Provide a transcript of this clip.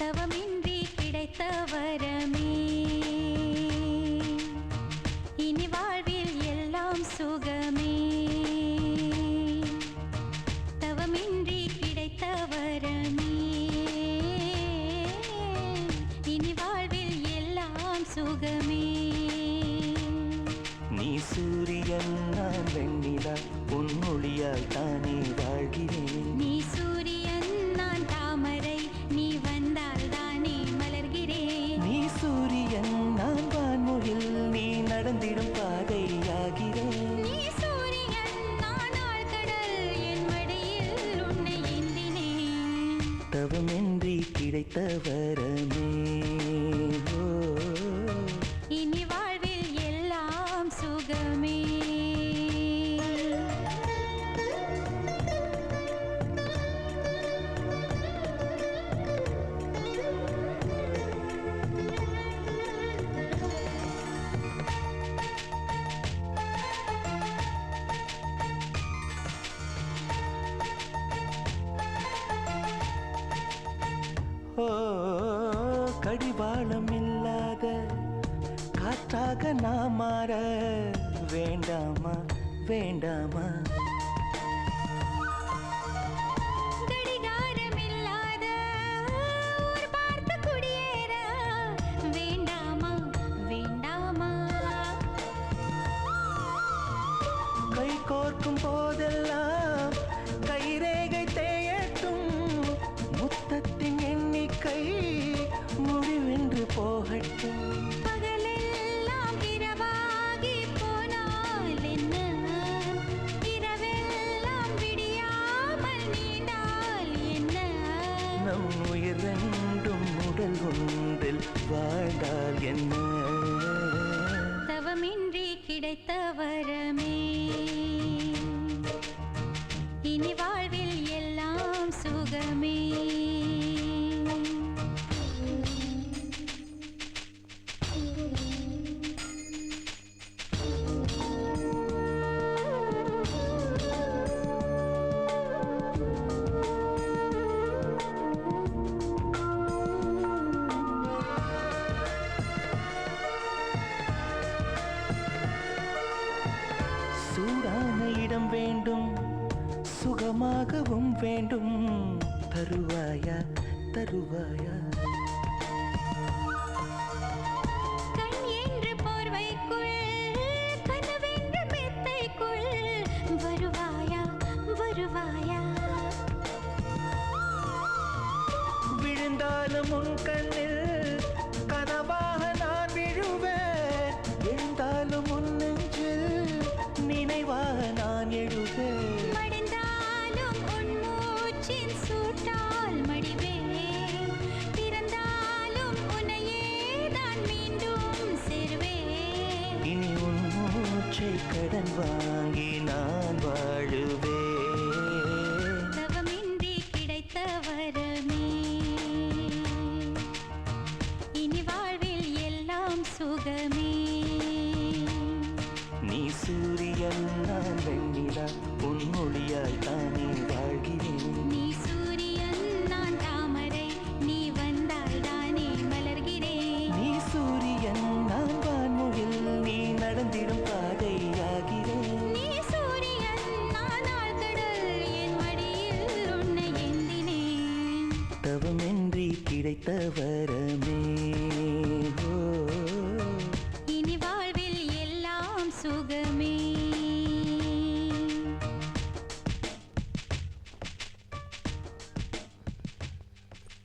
தவமின்றி கிடைத்த வரமே இனி வாழ்வில் எல்லாம் சுகமே. தவமின்றி கிடைத்த வரமே இனி வாழ்வில் எல்லாம் சுகமே. தவமின்றி கிடைத்த வரமே. ஓ கடிவாளம் இல்லாத காற்றாக நான் மாற வேண்டாமா வேண்டாமா? கடிகாரமில்லாத உடல் ஒன்றில் வாழ்ந்தால் என்ன? தவமின்றி கிடைத்த வரமே. இனி வாழ்வில் எல்லாம் சுகமே. சூடான இடம் வேண்டும் சுகமாகவும் வேண்டும். தருவாயா தருவாயா? விழுந்தாலும் உன் கண்ணில் கடன் வாங்கி நான் வாழுவேன். தவமின்றி கிடைத்த வரமே. இனி வாழ்வில் எல்லாம் சுகமே. நீ சூரியன் நான் வெண்ணிலா உன் மொழியால் தானே வாழ்கிறேன். நீ சூரியன் நான் தாமரை நீ வந்தால் தானே மலர்கிறேன். நீ சூரியன் நான் வான்முகில் நீ நடந்திடும் கிடைத்த வரமே இனி வாழ்வில் எல்லாம் சுகமே.